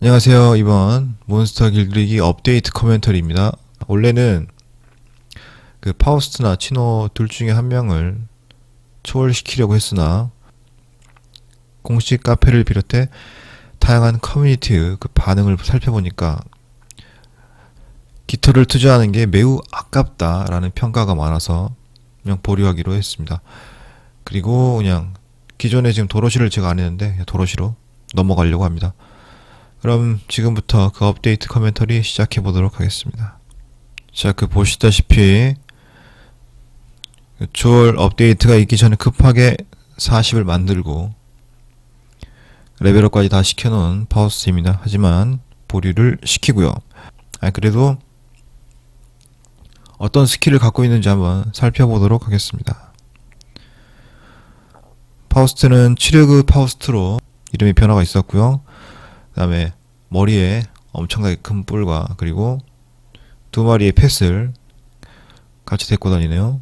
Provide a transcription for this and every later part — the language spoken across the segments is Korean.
안녕하세요. 이번 몬스터 길들이기 업데이트 코멘터리입니다. 원래는 그 파우스트나 치노 둘 중에 한 명을 초월시키려고 했으나 공식 카페를 비롯해 다양한 커뮤니티의 그 반응을 살펴보니까 깃털을 투자하는 게 매우 아깝다라는 평가가 많아서 그냥 보류하기로 했습니다. 그리고 그냥 기존에 지금 도로시를 제가 안 했는데 도로시로 넘어가려고 합니다. 그럼 지금부터 그 업데이트 커멘터리 시작해 보도록 하겠습니다. 자, 그 보시다시피 그 주얼 업데이트가 있기 전에 급하게 40을 만들고 레벨업까지 다 시켜놓은 파우스입니다. 하지만 보류를 시키고요. 아 그래도 어떤 스킬을 갖고 있는지 한번 살펴보도록 하겠습니다. 파우스트는 치르그 파우스트로 이름이 변화가 있었고요. 그 다음에 머리에 엄청나게 큰 뿔과 그리고 두 마리의 펫을 같이 데리고 다니네요.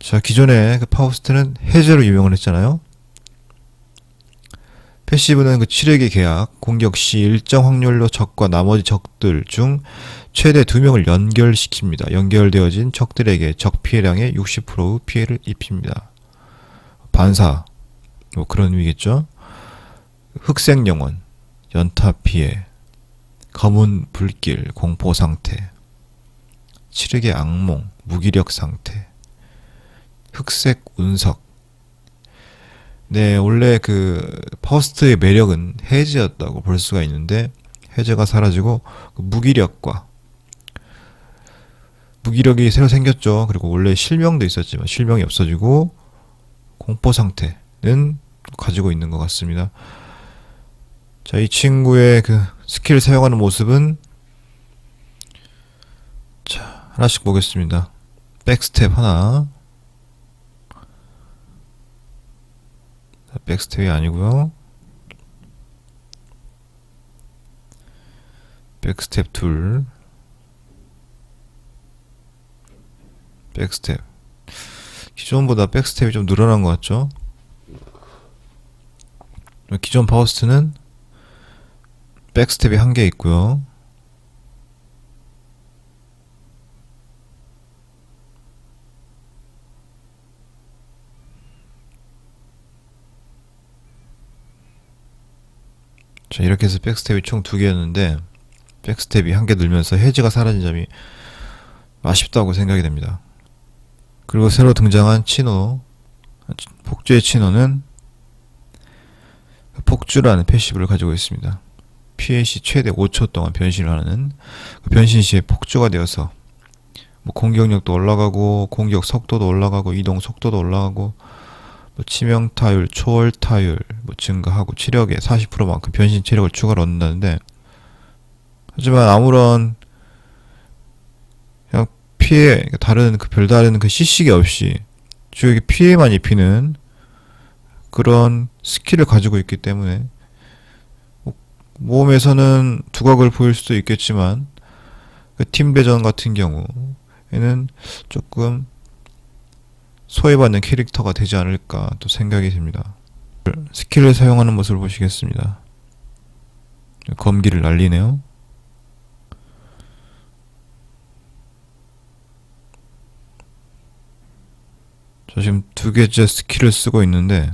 자, 기존에 그 파우스트는 해제로 유명을 했잖아요. 패시브는 그 치력의 계약, 공격 시 일정 확률로 적과 나머지 적들 중 최대 두 명을 연결시킵니다. 연결되어진 적들에게 적 피해량의 60%의 피해를 입힙니다. 반사, 뭐 그런 의미겠죠. 흑색 영혼, 연타 피해, 검은 불길, 공포 상태, 치르게 악몽, 무기력 상태, 흑색 운석. 네, 원래 그 퍼스트의 매력은 해제였다고 볼 수가 있는데 해제가 사라지고 그 무기력과 무기력이 새로 생겼죠. 그리고 원래 실명도 있었지만 실명이 없어지고 공포 상태는 가지고 있는 것 같습니다. 자, 이 친구의 그 스킬 사용하는 모습은 자, 하나씩 보겠습니다. 백스텝 하나. 자, 백스텝이 아니고요. 백스텝 둘. 백스텝. 기존보다 백스텝이 좀 늘어난 것 같죠? 기존 파우스트는 백스텝이 한 개 있고요. 자, 이렇게 해서 백스텝이 총 두 개였는데 백스텝이 한 개 늘면서 해지가 사라진 점이 아쉽다고 생각이 됩니다. 그리고 새로 등장한 치노 폭주의 치노는 폭주라는 패시브를 가지고 있습니다. 피해 시 최대 5초 동안 변신을 하는 그 변신 시에 폭주가 되어서 뭐 공격력도 올라가고 공격 속도도 올라가고 이동 속도도 올라가고 뭐 치명 타율, 초월 타율 뭐 증가하고 치력의 40%만큼 변신 체력을 추가로 얻는다는데 하지만 아무런 그냥 피해 다른 그 별다른 그 시식이 없이 주에게 피해만 입히는 그런 스킬을 가지고 있기 때문에 모험에서는 두각을 보일 수도 있겠지만 그 팀배전 같은 경우에는 조금 소외받는 캐릭터가 되지 않을까 또 생각이 듭니다. 스킬을 사용하는 모습을 보시겠습니다. 검기를 날리네요. 저 지금 두 개째 스킬을 쓰고 있는데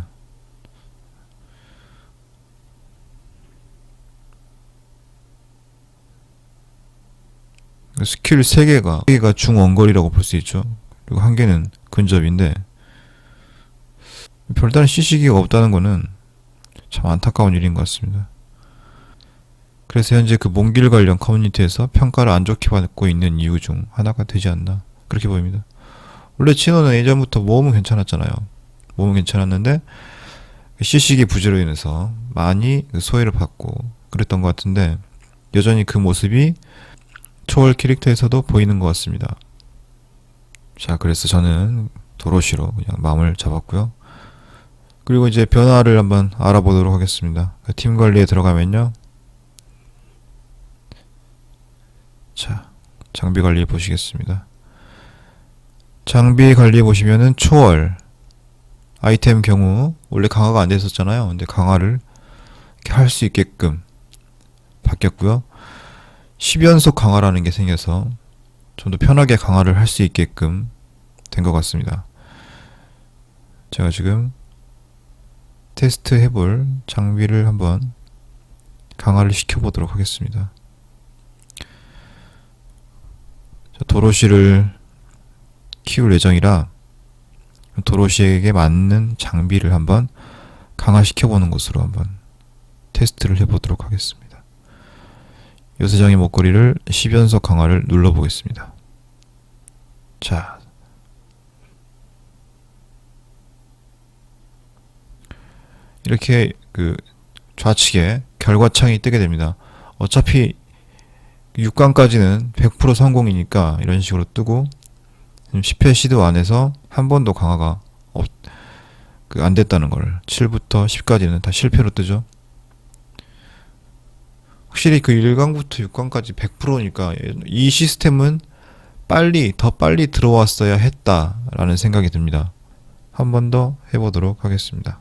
스킬 3개가 3개가 중원거리라고 볼 수 있죠. 그리고 한 개는 근접인데 별다른 시시기가 없다는 거는 참 안타까운 일인 것 같습니다. 그래서 현재 그 몽길 관련 커뮤니티에서 평가를 안 좋게 받고 있는 이유 중 하나가 되지 않나 그렇게 보입니다. 원래 친호는 예전부터 모험은 괜찮았잖아요. 모험은 괜찮았는데 시식이 부재로 인해서 많이 소외를 받고 그랬던 것 같은데 여전히 그 모습이 초월 캐릭터에서도 보이는 것 같습니다. 자, 그래서 저는 도로시로 그냥 마음을 잡았고요. 그리고 이제 변화를 한번 알아보도록 하겠습니다. 그팀 관리에 들어가면요. 자, 장비 관리 보시겠습니다. 장비 관리 보시면은 초월 아이템 경우 원래 강화가 안 됐었잖아요. 근데 강화를 할 수 있게끔 바뀌었고요. 10연속 강화라는 게 생겨서 좀 더 편하게 강화를 할 수 있게끔 된 것 같습니다. 제가 지금 테스트 해볼 장비를 한번 강화를 시켜보도록 하겠습니다. 자, 도로시를 키울 예정이라 도로시에게 맞는 장비를 한번 강화시켜보는 것으로 한번 테스트를 해보도록 하겠습니다. 요세장의 목걸이를 10연속 강화를 눌러보겠습니다. 자, 이렇게 그 좌측에 결과창이 뜨게 됩니다. 어차피 6강까지는 100% 성공이니까 이런 식으로 뜨고 10회 시도 안에서 한 번도 강화가 없, 그 안 됐다는 걸 7부터 10까지는 다 실패로 뜨죠. 확실히 그 1강부터 6강까지 100%니까 이 시스템은 빨리 더 빨리 들어왔어야 했다라는 생각이 듭니다. 한 번 더 해보도록 하겠습니다.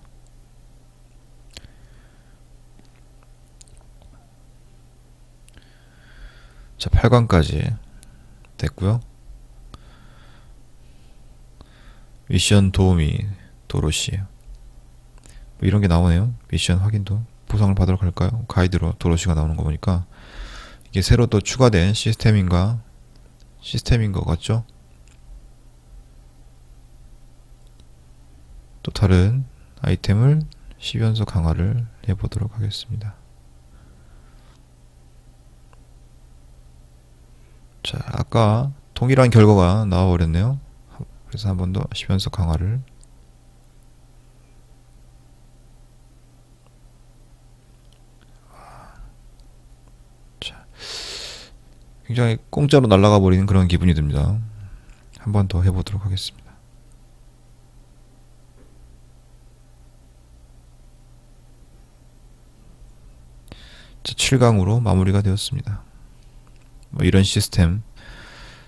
자, 8강까지 됐고요. 미션 도우미 도로시 뭐 이런 게 나오네요. 미션 확인도 보상을 받으러 갈까요? 가이드로 도로시가 나오는 거 보니까 이게 새로 또 추가된 시스템인가 시스템인 것 같죠? 또 다른 아이템을 10연속 강화를 해보도록 하겠습니다. 자, 아까 동일한 결과가 나와버렸네요. 그래서 한 번 더 10연속 강화를 굉장히 공짜로 날아가 버리는 그런 기분이 듭니다. 한 번 더 해보도록 하겠습니다. 자, 7강으로 마무리가 되었습니다. 뭐 이런 시스템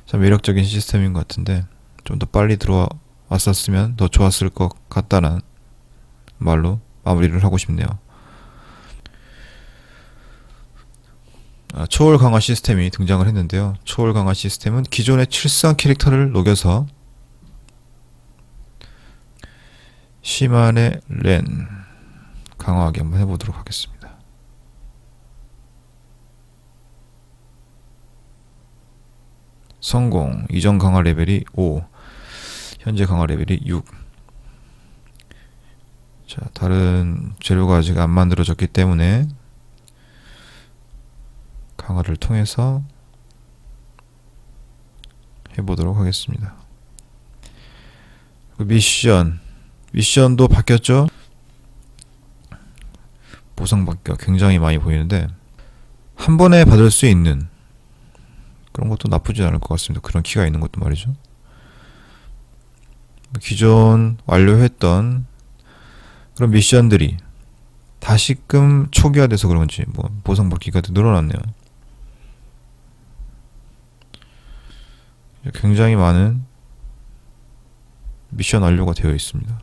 참 매력적인 시스템인 것 같은데 좀 더 빨리 들어왔었으면 더 좋았을 것 같다는 말로 마무리를 하고 싶네요. 초월 강화 시스템이 등장을 했는데요. 초월 강화 시스템은 기존의 칠성 캐릭터를 녹여서 시만의 렌 강화하기 한번 해보도록 하겠습니다. 성공 이전 강화 레벨이 5 현재 강화 레벨이 6 자, 다른 재료가 아직 안 만들어졌기 때문에 강화를 통해서 해보도록 하겠습니다. 미션 미션도 바뀌었죠? 보상 바뀌어 굉장히 많이 보이는데 한 번에 받을 수 있는 그런 것도 나쁘지 않을 것 같습니다. 그런 키가 있는 것도 말이죠. 기존 완료했던 그런 미션들이 다시금 초기화돼서 그런지 뭐 보상 받기가 늘어났네요. 굉장히 많은 미션 완료가 되어 있습니다.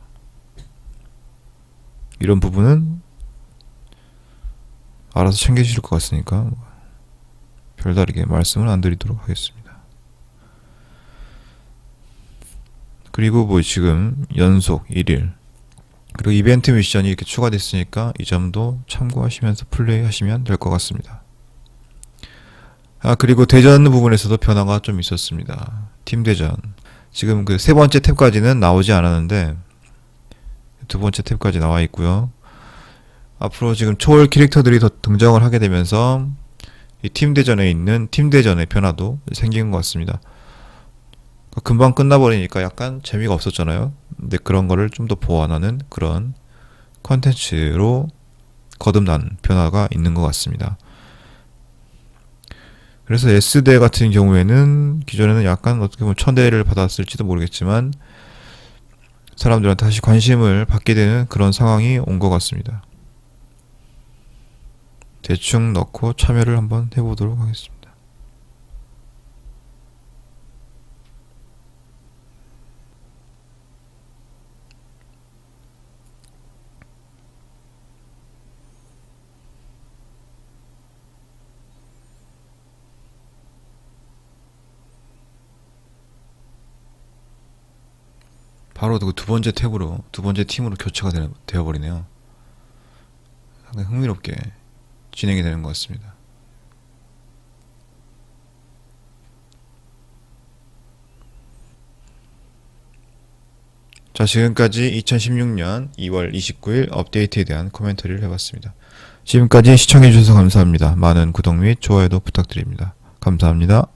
이런 부분은 알아서 챙겨주실 것 같으니까 별다르게 말씀을 안 드리도록 하겠습니다. 그리고 뭐 지금 연속 1일 그리고 이벤트 미션이 이렇게 추가됐으니까 이 점도 참고하시면서 플레이 하시면 될 것 같습니다. 아 그리고 대전 부분에서도 변화가 좀 있었습니다. 팀 대전 지금 그 세 번째 탭까지는 나오지 않았는데 두 번째 탭까지 나와 있고요. 앞으로 지금 초월 캐릭터들이 더 등장을 하게 되면서 이 팀 대전에 있는 팀 대전의 변화도 생긴 것 같습니다. 금방 끝나버리니까 약간 재미가 없었잖아요. 근데 그런 거를 좀 더 보완하는 그런 컨텐츠로 거듭난 변화가 있는 것 같습니다. 그래서 S대 같은 경우에는 기존에는 약간 어떻게 보면 천대를 받았을지도 모르겠지만 사람들한테 다시 관심을 받게 되는 그런 상황이 온 것 같습니다. 대충 넣고 참여를 한번 해보도록 하겠습니다. 바로 그 두 번째 탭으로 두 번째 팀으로 교체가 되, 되어 버리네요. 상당히 흥미롭게 진행이 되는 것 같습니다. 자, 지금까지 2016년 2월 29일 업데이트에 대한 코멘터리를 해봤습니다. 지금까지 시청해주셔서 감사합니다. 많은 구독 및 좋아요도 부탁드립니다. 감사합니다.